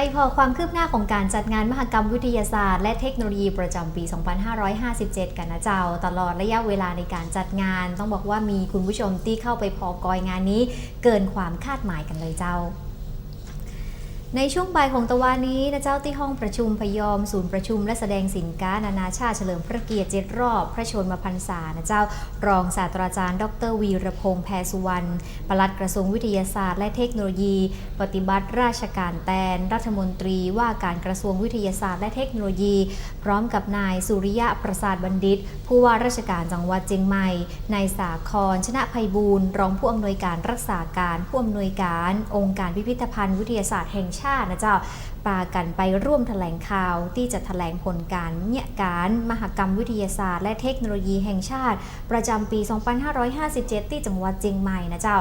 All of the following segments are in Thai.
ไปพอความคืบหน้าของการจัดงานมหกรรมวิทยาศาสตร์และเทคโนโลยีประจำปี 2557 กันนะเจ้า ตลอดระยะเวลาในการจัดงาน ต้องบอกว่ามีคุณผู้ชมที่เข้าไปพอกอยงานนี้ เกินความคาดหมายกันเลยเจ้า ในช่วงบ่ายของตะวันนี้นะเจ้าที่ห้องประชุมพยอม ศูนย์ประชุมและแสดงสินค้านานาชาติเฉลิมพระเกียรติเจ็ดรอบ พระชนมพรรษานะเจ้ารองศาสตราจารย์ ดรวีรพงษ์แพรสุวรรณปลัดกระทรวงวิทยาศาสตร์ และเทคโนโลยี ปฏิบัติราชการแทนรัฐมนตรีว่าการกระทรวงวิทยาศาสตร์ และเทคโนโลยี พร้อมกับนายสุริยะประสาทบัณฑิต ผู้ว่าราชการจังหวัดเชียงใหม่นายสาครชนะภัยบูรณ์รองผู้อำนวยการรักษาการผู้อำนวยการ องค์การพิพิธภัณฑ์วิทยาศาสตร์แห่งชาตินะเจ้าปากันไปร่วมแถลงข่าวที่จะแถลงผลการเนี่ยการมหกรรมวิทยาศาสตร์ และเทคโนโลยีแห่งชาติ ประจำปี 2557 ที่จังหวัดเชียงใหม่นะเจ้า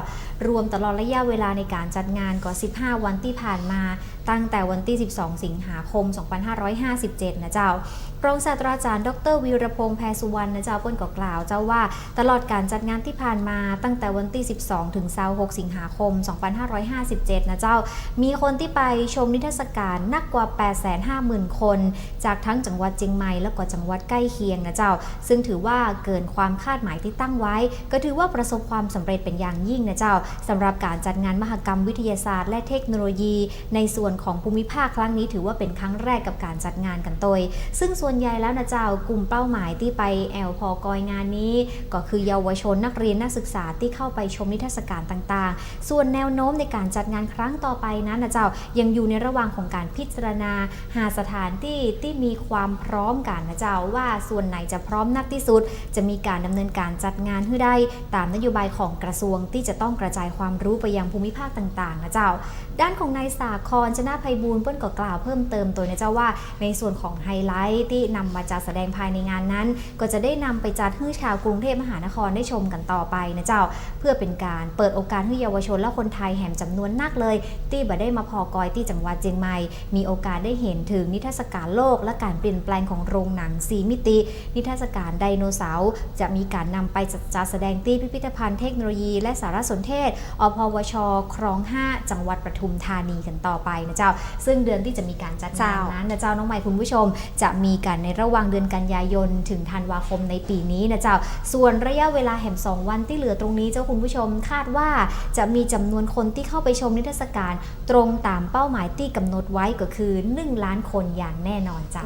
รวมตลอดระยะเวลาในการจัดงานกว่า 15 วันที่ผ่านมา ตั้งแต่วันที่ 12 สิงหาคม 2557 นะเจ้ารองศาสตราจารย์ ดรวีรพงษ์แพรสุวรรณนะเจ้าเปิ้นก็กล่าว เจ้าว่าตลอดการจัดงานที่ผ่านมาตั้งแต่วันที่ 12 ถึง 26 สิงหาคม 2557 นะเจ้า มีคนที่ไปชมนิทรรศการนักกว่า 850,000 คน จากทั้งจังหวัดเชียงใหม่และก็จังหวัดใกล้เคียงนะเจ้า ซึ่งถือว่าเกินความคาดหมายที่ตั้งไว้ ก็ถือว่าประสบความสำเร็จเป็นอย่างยิ่งนะเจ้าสำหรับการจัดงานมหกรรมวิทยาศาสตร์ และเทคโนโลยี ในส่วนของภูมิภาคครั้งนี้ถือว่าเป็นครั้งแรกกับการจัดงานกันโดยซึ่งส่วนใหญ่แล้วนะเจ้ากลุ่มเป้าหมายที่ไปแอลพอกอยงานนี้ ก็คือเยาวชนนักเรียนนักศึกษาที่เข้าไปชมนิทรรศการต่างๆ ส่วนแนวโน้มในการจัดงานครั้งต่อไปนั้นนะเจ้ายังอยู่ในระหว่างของการพิจารณา หาสถานที่ที่มีความพร้อมกันนะเจ้าว่าส่วนไหนจะพร้อมนักที่สุด จะมีการดำเนินการจัดงานให้ได้ ตามนโยบายของกระทรวงที่จะต้องกระจายความรู้ไปยังภูมิภาคต่างๆนะเจ้า ด้านของนายสาครชนะภัยบูลย์เปิ้นก็กล่าวเพิ่มเติมตัวนะเจ้าว่า ในส่วนของไฮไลท์ที่นำมาจัดแสดงภายในงานนั้น ก็จะได้นำไปจัดให้ชาวกรุงเทพมหานครได้ชมกันต่อไปนะเจ้า เพื่อเป็นการเปิดโอกาสให้เยาวชนและคนไทยแห่มจำนวนนักเลย ที่บ่ได้มาพอกอยที่จังหวัดเชียงใหม่ มีโอกาสได้เห็นถึงนิทรรศการโลกและการเปลี่ยนแปลงของโรงหนังสีมิติ นิทรรศการไดโนเสาร์จะมีการนำไปจัดแสดงที่พิพิธภัณฑ์เทคโนโลยี และสารสนเทศอพวช ครอง 5 จังหวัดปทุมธานีกันต่อไปนะเจ้า ซึ่งเดือนที่จะมีการจัดงานนั้นนะเจ้าน้องใหม่คุณผู้ชม จะมีกันในระหว่างเดือนกันยายนถึงธันวาคมในปีนี้นะเจ้า ส่วนระยะเวลาแห่มสองวันที่เหลือตรงนี้เจ้าคุณผู้ชมคาดว่าจะมีจำนวนคนที่เข้าไปชมนิทรรศการ ตรงตามเป้าหมายที่กำหนดไว้ก็คือ 1 ล้านคนอย่างแน่นอนจ้ะ